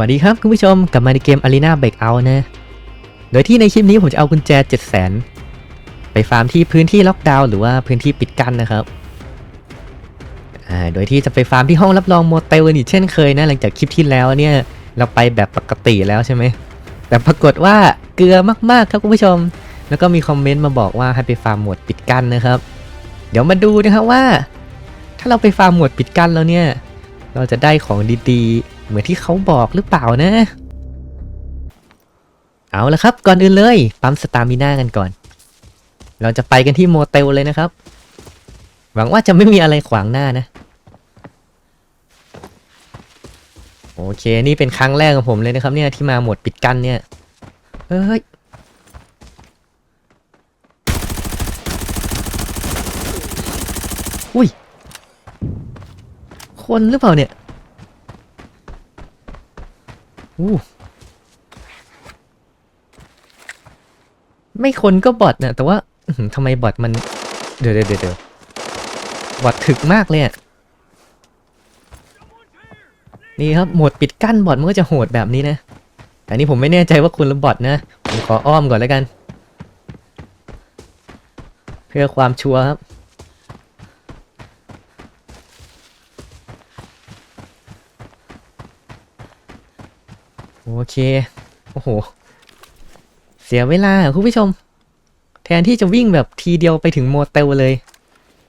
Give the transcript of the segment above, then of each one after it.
วัสดีครับคุณผู้ชมกลับมาในเกม Arena Breakout นะ โดยที่ในคลิปนี้ผมจะเอากุญแจ 7 0 0 0 0 ไปฟาร์มที่พื้นที่ล็อกดาวน์หรือว่าพื้นที่ปิดกั้นนะครับ โดยที่จะไปฟาร์มที่ห้องรับรองโมเตลกันอีกเช่นเคยนะ หลังจากคลิปที่แล้วเนี่ย เราไปแบบปกติแล้วใช่ไหม แต่ปรากฏว่าเกลือมากๆครับคุณผู้ชม แล้วก็มีคอมเมนต์มาบอกว่าให้ไปฟาร์มหมดปิดกั้นนะครับ เดี๋ยวมาดูนะครับว่า ถ้าเราไปฟาร์มหมดปิดกั้นแล้วเนี่ย เราจะได้ของดีๆ เหมือนที่เขาบอกหรือเปล่านะ เอาละครับ ก่อนอื่นเลย ปั๊มสตามิน่ากันก่อน เราจะไปกันที่โมเตลเลยนะครับ หวังว่าจะไม่มีอะไรขวางหน้านะ โอเค นี่เป็นครั้งแรกของผมเลยนะครับ เนี่ยที่มาหมดปิดกั้นเนี่ยเฮ้ยอุ้ย คนหรือเปล่าเนี่ย อู้ไม่คนก็บอทนะแต่ว่าทำไมบอทมัน เดี๋ยวเดี๋ยวเดี๋ยวเดี๋ยวบอทถึกมากเลยอะนี่ครับโหมดปิดกั้นบอทมันก็จะโหดแบบนี้นะแต่นี่ผมไม่แน่ใจว่าคุณหรือบอทนะผมขออ้อมก่อนแล้วกัน เพื่อความชัวร์ครับ โอเค โอ้โห เสียเวลาคุณผู้ชม แทนที่จะวิ่งแบบทีเดียวไปถึงโมเตลเลย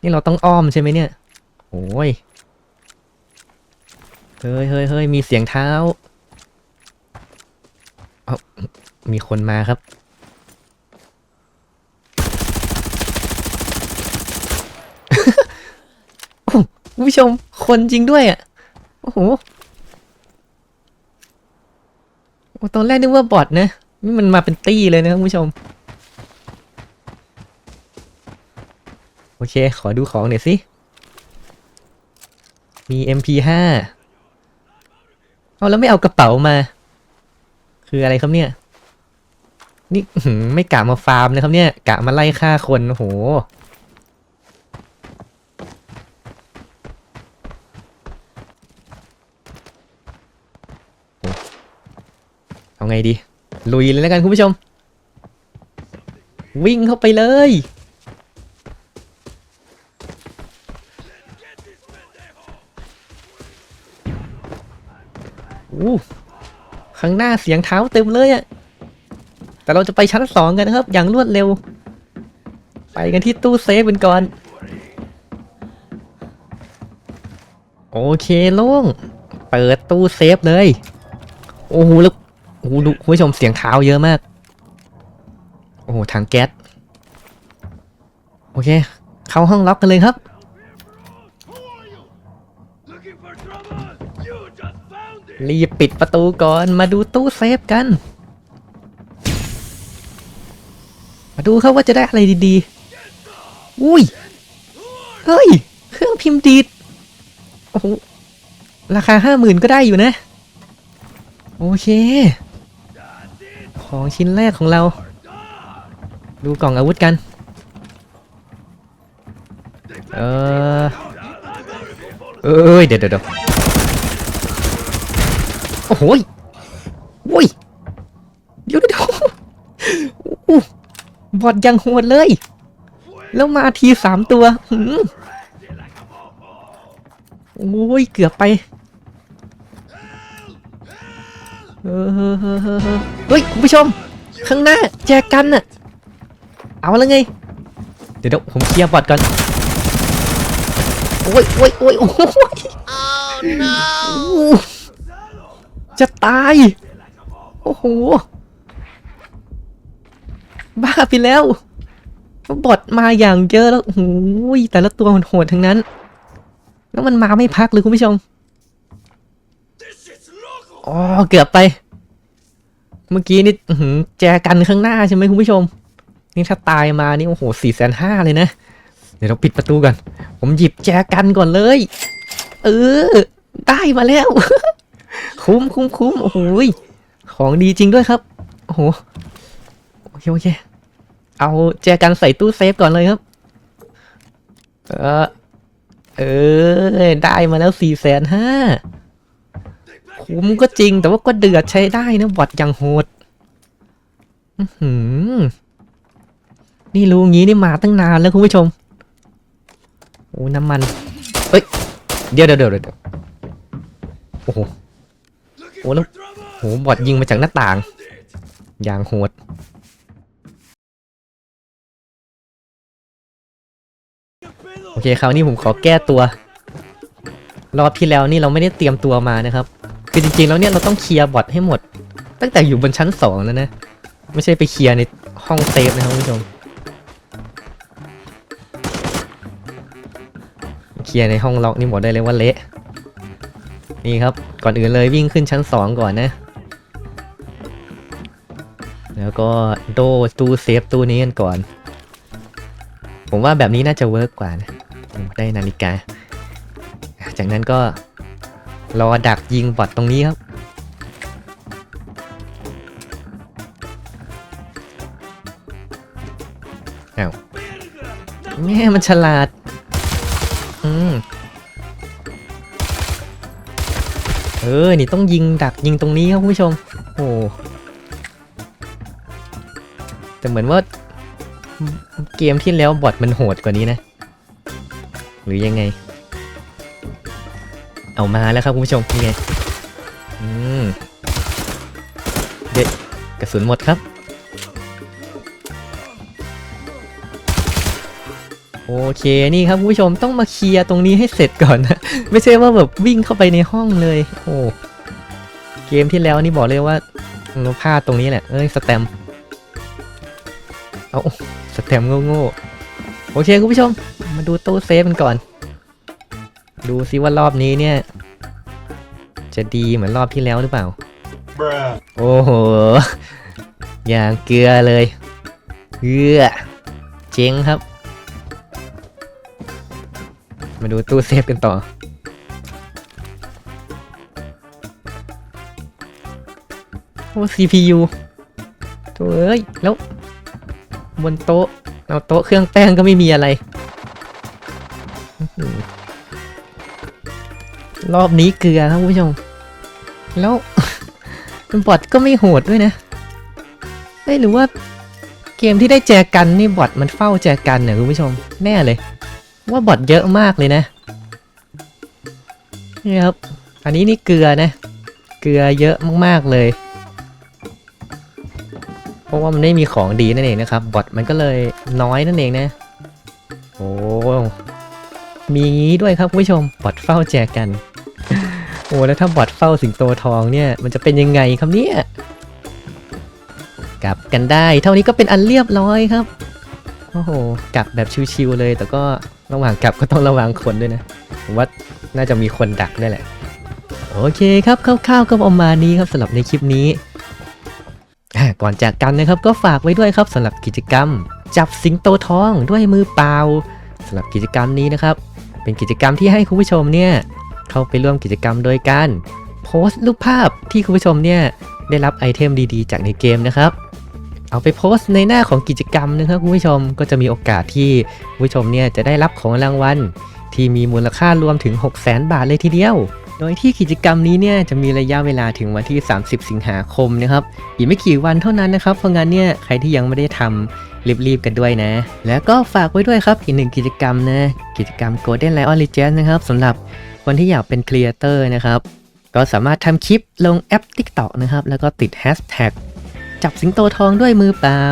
นี่เราต้องอ้อมใช่ไหมเนี่ยโอ้ย เฮ้ยเฮ้ยเฮ้ยมีเสียงเท้าเอามีคนมาครับคุณผู้ชม คนจริงด้วยอะ โอ้โห โอ้ ตอนแรกนึกว่าบอทนะนี่มันมาเป็นตี้เลยนะครับคุณผู้ชม โอเค ขอดูของหน่อยสิ มี MP5 เอาแล้วไม่เอากระเป๋ามา คืออะไรครับเนี่ย นี่ไม่กะมาฟาร์มนะครับเนี่ย กะมาไล่ฆ่าคนโห เอา ไงดี ลุยเลยแล้วกันคุณผู้ชม วิ่งเข้าไปเลย อู้ข้างหน้าเสียงเท้าเต็มเลยอะแต่เราจะไปชั้นสองกันนะครับ อย่างรวดเร็ว ไปกันที่ตู้เซฟกันก่อน โอเคโล่ง เปิดตู้เซฟเลย โอ้โหแล้ว โอ้ดูคุณผู้ชมเสียงเท้าเยอะมาก โอ้โหถังแก๊ส โอเค เข้าห้องล็อกกันเลยครับ รีบปิดประตูก่อน มาดูตู้เซฟกัน มาดูครับว่าจะได้อะไรดีๆ อุ้ย เฮ้ย เครื่องพิมพ์ดีด โอ้โห ราคาห้าหมื่นก็ได้อยู่นะ โอเค ของชิ้นแรกของเรา ดูกล่องอาวุธกัน เออเอ้ยเดี๋ยวเดี๋ยวโอ้โหยโอ้ยเดี๋ยวเดี๋ยวบอดยังโหดเลย แล้วมาทีสามตัวหืมโอ้ยเกือบไป เฮ้อเฮ้ยคุณผู้ชม ข้างหน้าแจกันน่ะ เอาแล้วไงเดี๋ยวเดี๋ยวผมเคลียร์บอดก่อน โอ้ยโอ้ยโอ้ยโอ้ยจะตาย โอ้โห บ้าไปแล้ว บอดมาอย่างเยอะแล้วโอ้โหแต่ละตัวมันโหดทั้งนั้น แล้วมันมาไม่พักเลยคุณผู้ชม อ๋อเกือบไป เมื่อกี้นี่แจกันข้างหน้าใช่ไหมคุณผู้ชม นี่ถ้าตายมานี่โอ้โหสี่แสนห้าเลยนะ เดี๋ยวเราปิดประตูก่อน ผมหยิบแจกันก่อนเลย เออ ได้มาแล้ว คุ้มคุ้มคุ้มโอ้โหยของดีจริงด้วยครับ โอ้โห โอเคโอเค เอาแจกันใส่ตู้เซฟก่อนเลยครับ เออ เออ ได้มาแล้วสี่แสนห้า คุ้มก็จริงแต่ว่าก็เดือดใช้ได้นะบอทอย่างโหดหือนี่รู้งี้นี่มาตั้งนานแล้วคุณผู้ชม โอ้น้ำมันเอ้ยเดี๋ยวเดี๋ยวเดี๋ยวเดี๋ยวโอ้โห Looking Ủa, for nó- trouble? โหบอทยิงมาจากหน้าต่าง อย่างโหดโอเคคราวนี้ผมขอแก้ตัว รอบที่แล้วนี่เราไม่ได้เตรียมตัวมานะครับ คือจริงๆแล้วเนี่ยเราต้องเคลียร์บอทให้หมด ตั้งแต่อยู่บนชั้นสองแล้วนะ ไม่ใช่ไปเคลียร์ในห้องเซฟนะครับคุณผู้ชม เคลียร์ในห้องล็อกนี่บอกได้เลยว่าเละ นี่ครับ ก่อนอื่นเลยวิ่งขึ้นชั้นสองก่อนนะ แล้วก็โดตู้เซฟตู้นี้กันก่อน ผมว่าแบบนี้น่าจะเวิร์กกว่านะ ได้นาฬิกา จากนั้นก็ รอดักยิงบอทตรงนี้ครับ อ้าวแม่มันฉลาด อืม เออ นี่ต้องยิงดักยิงตรงนี้ครับคุณผู้ชม โอ้แต่เหมือนว่าเกมที่แล้วบอทมันโหดกว่านี้นะ หรือยังไง เอามาแล้วครับคุณผู้ชมนี่ไงอืมเด็ดกระสุนหมดครับ โอเคนี่ครับคุณผู้ชมต้องมาเคลียร์ตรงนี้ให้เสร็จก่อนนะ ไม่ใช่ว่าแบบวิ่งเข้าไปในห้องเลยโอ้เกมที่แล้วนี่บอกเลยว่าเราพลาดตรงนี้แหละเอ้ยสแตมเอาสแตมป์โง่ๆโอเคคุณผู้ชม มาดูตู้เซฟกันก่อน ดูซิว่ารอบนี้เนี่ย จะดีเหมือนรอบที่แล้วหรือเปล่า Bruh. โอ้โห อย่างเกลือเลยเกลือเจ๊งครับ มาดูตู้เซฟกันต่อ โอ้ CPU โถ่เอ้ย แล้ว บนโต๊ะ เอาโต๊ะเครื่องแป้งก็ไม่มีอะไรอื้อหือ รอบนี้เกลือครับคุณผู้ชม แล้วบอทก็ไม่โหดด้วยนะไม่หรือว่าเกมที่ได้แจกันนี่บอทมันเฝ้าแจกันเนี่ยคุณผู้ชม แน่เลย ว่าบอทเยอะมากเลยนะนี่ครับ อันนี้นี่เกลือนะ เกลือเยอะมากๆเลย เพราะว่ามันไม่มีของดีนั่นเองนะครับ บอทมันก็เลยน้อยนั่นเองนะ โอ้ มีงี้ด้วยครับคุณผู้ชม บอทเฝ้าแจกัน โอ้แล้วถ้าบอทเฝ้าสิงโตทองเนี่ย มันจะเป็นยังไงครับเนี่ย กลับกันได้ เท่านี้ก็เป็นอันเรียบร้อยครับ โอ้โห กลับแบบชิวๆเลย แต่ก็ระหว่างกลับก็ต้องระวังคนด้วยนะ ผมว่าน่าจะมีคนดักนั่นแหละ โอเคครับคร่าวๆก็ประมาณนี้ครับสำหรับในคลิปนี้ ก่อนจากกันนะครับก็ฝากไว้ด้วยครับสำหรับกิจกรรม จับสิงโตทองด้วยมือเปล่าสำหรับกิจกรรมนี้นะครับ เป็นกิจกรรมที่ให้คุณผู้ชมเนี่ย เข้าไปร่วมกิจกรรมโดยการโพสต์รูปภาพที่คุณผู้ชมเนี่ยได้รับไอเทมดีๆ จากในเกมนะครับเอาไปโพสต์ในหน้าของกิจกรรมนะครับคุณผู้ชมก็จะมีโอกาสที่คุณผู้ชมเนี่ยจะได้รับของรางวัลที่มีมูลค่ารวมถึง 6 0 0 0 0 0 บาทเลยทีเดียว โดยที่กิจกรรมนี้เนี่ยจะมีระยะเวลาถึงวันที่ 30 สิงหาคมนะครับอีกไม่กี่วันเท่านั้นนะครับเพราะงั้นเนี่ยใครที่ยังไม่ได้ทำรีบๆกันด้วยนะ แล้วก็ฝากไว้ด้วยครับอีกหนึ่งกิจกรรมนะกิจกรรม Golden Lion Legends นะครับสำหรับ คนที่อยากเป็นครีเอเตอร์นะครับก็สามารถทำคลิปลงแอป TikTok นะครับ แล้วก็ติด Hashtag จับสิงโตทองด้วยมือเปล่า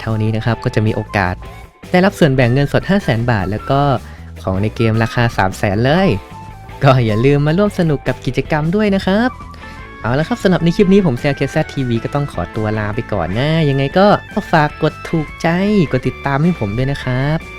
เท่านี้นะครับก็จะมีโอกาส ได้รับส่วนแบ่งเงินสด 5 0 0 0 0 0บาท แล้วก็ของในเกมราคา 3 0 0 0 0 0เลย ก็อย่าลืมมาร่วมสนุกกับกิจกรรมด้วยนะครับ เอาละครับสำหรับในคลิปนี้ผมแซลเคสทีวีก็ต้องขอตัวลาไปก่อนนะ ยังไงก็ฝากกดถูกใจ กดติดตามให้ผมด้วยนะครับ